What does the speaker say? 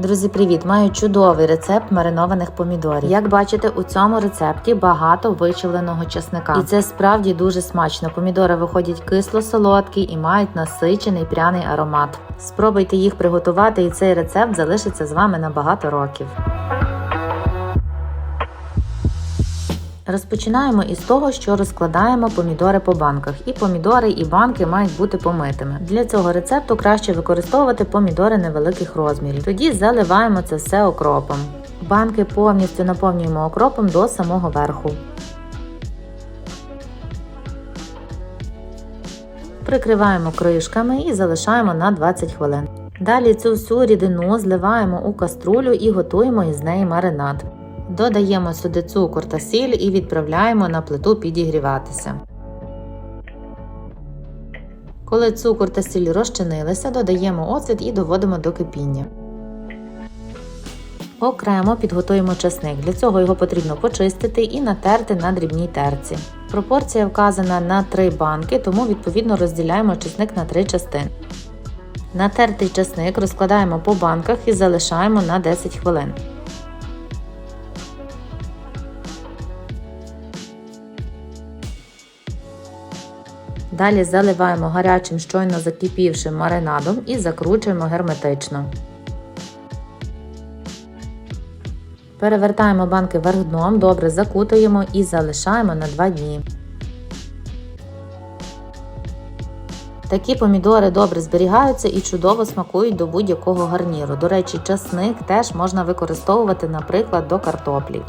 Друзі, привіт! Маю чудовий рецепт маринованих помідорів. Як бачите, у цьому рецепті багато вичавленого чесника. І це справді дуже смачно. Помідори виходять кисло-солодкі і мають насичений пряний аромат. Спробуйте їх приготувати, і цей рецепт залишиться з вами на багато років. Розпочинаємо із того, що розкладаємо помідори по банках. І помідори, і банки мають бути помитими. Для цього рецепту краще використовувати помідори невеликих розмірів. Тоді заливаємо це все окропом. Банки повністю наповнюємо окропом до самого верху. Прикриваємо кришками і залишаємо на 20 хвилин. Далі цю всю рідину зливаємо у каструлю і готуємо із неї маринад. Додаємо сюди цукор та сіль і відправляємо на плиту підігріватися. Коли цукор та сіль розчинилися, додаємо оцет і доводимо до кипіння. Окремо підготуємо часник. Для цього його потрібно почистити і натерти на дрібній терці. Пропорція вказана на 3 банки, тому відповідно розділяємо чесник на 3 частини. Натертий чесник розкладаємо по банках і залишаємо на 10 хвилин. Далі заливаємо гарячим щойно закипівшим маринадом і закручуємо герметично. Перевертаємо банки вверх дном, добре закутуємо і залишаємо на 2 дні. Такі помідори добре зберігаються і чудово смакують до будь-якого гарніру. До речі, часник теж можна використовувати, наприклад, до картоплі.